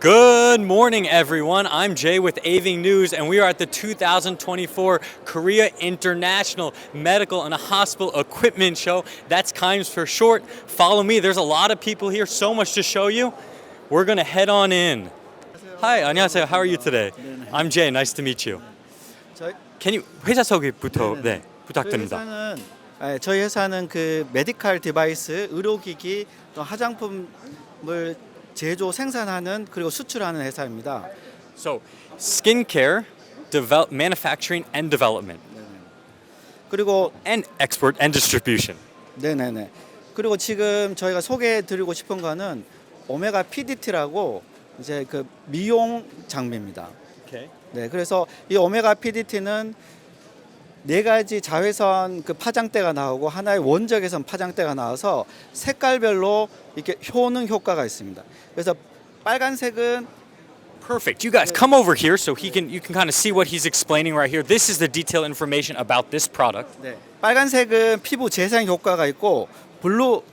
Good morning, everyone. I'm Jay with Aving News, and we are at the 2024 Korea International Medical and Hospital Equipment Show. That's KIMES for short. Follow me. There's a lot of people here, so much to show you. We're going to head on in. Hi, 안녕하세요. How are you today? I'm Jay. Nice to meet you. 저희, Can you 회사 소개부터 네네. 네, 저희 부탁드립니다. 회사는 예, 저희 회사는 그 메디칼 디바이스, 의료기기, 또 화장품을 제조, 생산하는 그리고 수출하는 회사입니다. So, skincare, develop, manufacturing and development, 그리고 and export and distribution. 네네네. 그리고 지금 저희가 소개해드리고 싶은 거는 오메가 PDT라고 이제 그 미용 장비입니다. Okay. 네, 그래서 이 오메가 PDT는 네 가지 자외선 그 파장대가 나오고 하나의 원적외선 파장대가 나와서 색깔별로 이렇게 효능 효과가 있습니다. 그래서 빨간색은 Perfect. You guys come over here so he can you can kind of see what he's explaining right here. This is the detailed information about this product. 네, 빨간색은 피부 재생 효과가 있고 블루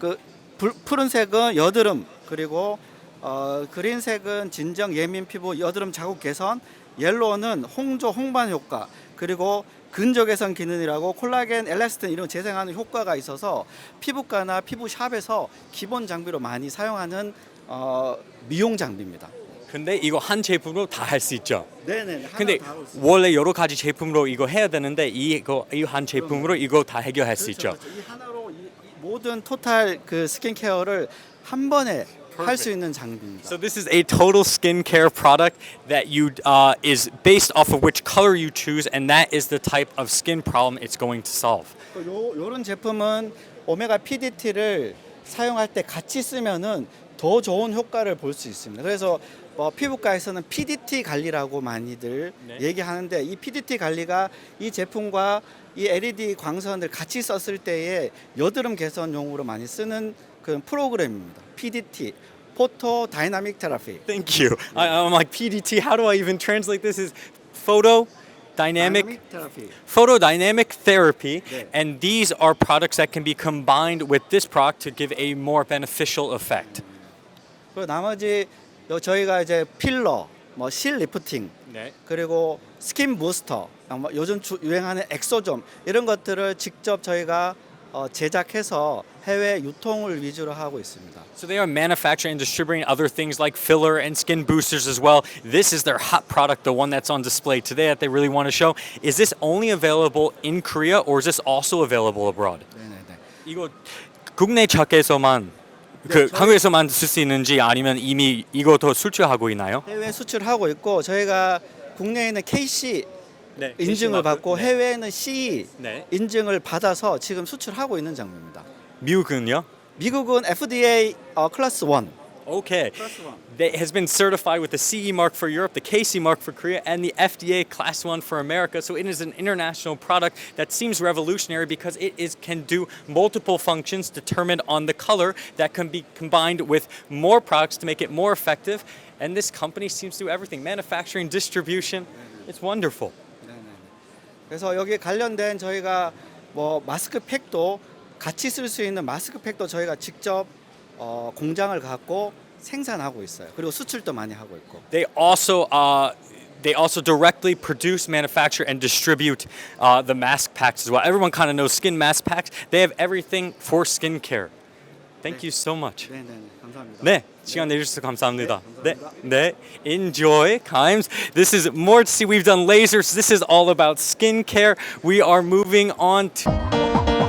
그 불, 푸른색은 여드름 그리고 어, 그린색은 진정 예민 피부 여드름 자국 개선 옐로우는 홍조 홍반 효과 그리고 근적 개선 기능이라고 콜라겐 엘라스틴 이런 재생하는 효과가 있어서 피부과나 피부샵에서 기본 장비로 많이 사용하는 어, 미용 장비입니다. 근데 이거 한 제품으로 다 할 수 있죠. 네네. 근데 원래 여러 가지 제품으로 이거 해야 되는데 이거 이 한 제품으로 이거 다 해결할 수 있죠. 그렇죠. 이 하나로 이, 이 모든 토탈 그 스킨케어를 한 번에 할 수 있는 장비입니다. So this is a total skincare product that you uh, is based off of which color you choose, and that is the type of skin problem it's going to solve. 그 요 요런 제품은 오메가 PDT를 사용할 때 같이 쓰면은 더 좋은 효과를 볼 수 있습니다. 그래서 뭐 피부과에서는 PDT 관리라고 많이들 네. 얘기하는데 이 PDT 관리가 이 제품과 이 LED 광선을 같이 썼을 때에 여드름 개선용으로 많이 쓰는 그 프로그램입니다. PDT, 포토 다이나믹 테라피. Thank you. I, I'm like PDT. How do I even translate this? Is photo dynamic 테라피. photodynamic therapy, 네. and these are products that can be combined with this product to give a more beneficial effect. 그리고 나머지 요 저희가 이제 필러, 뭐 실 리프팅, 네. 그리고 스킨 부스터, 뭐 요즘 주, 유행하는 엑소점 이런 것들을 직접 저희가 어, 제작해서 해외 유통을 위주로 하고 있습니다. So they are manufacturing and distributing other things like filler and skin boosters as well. This is their hot product, the one that's on display today that they really want to show. Is this only available in Korea or is this also available abroad? 네네네. 이거 국내 차에서만 그 네, 저희- 한국에서만 쓸 수 있는지 아니면 이미 이거 더 수출하고 있나요? 해외 수출하고 있고 저희가 국내에는 KC 네. 인증을 받고 해외에는 CE 네. 인증을 받아서 지금 수출하고 있는 장비입니다. 미국은요? 미국은 FDA 어, 클래스 1. Okay. 클래스 1. That has been certified with the CE mark for Europe, the KC mark for Korea, and the FDA Class 1 for America. So it is an international product that seems revolutionary because it is can do multiple functions determined on the color that can be combined with more products to make it more effective. And this company seems to do everything manufacturing, distribution. It's wonderful. 그래서 여기 관련된 저희가 뭐 마스크팩도 같이 쓸 수 있는 마스크팩도 저희가 직접 어, 공장을 갖고 생산하고 있어요. 그리고 수출도 많이 하고 있고. They also uh, they also directly produce, manufacture, and distribute uh, the mask packs as well. Everyone kind of knows skin mask packs. They have everything for skincare. Thank you so much. 네, 네, 감사합니다. 네, 시간 내주셔서 감사합니다. 네, 네, 감사합니다. 네, enjoy Kimes. This is more to see. We've done lasers. This is all about skincare. We are moving on to.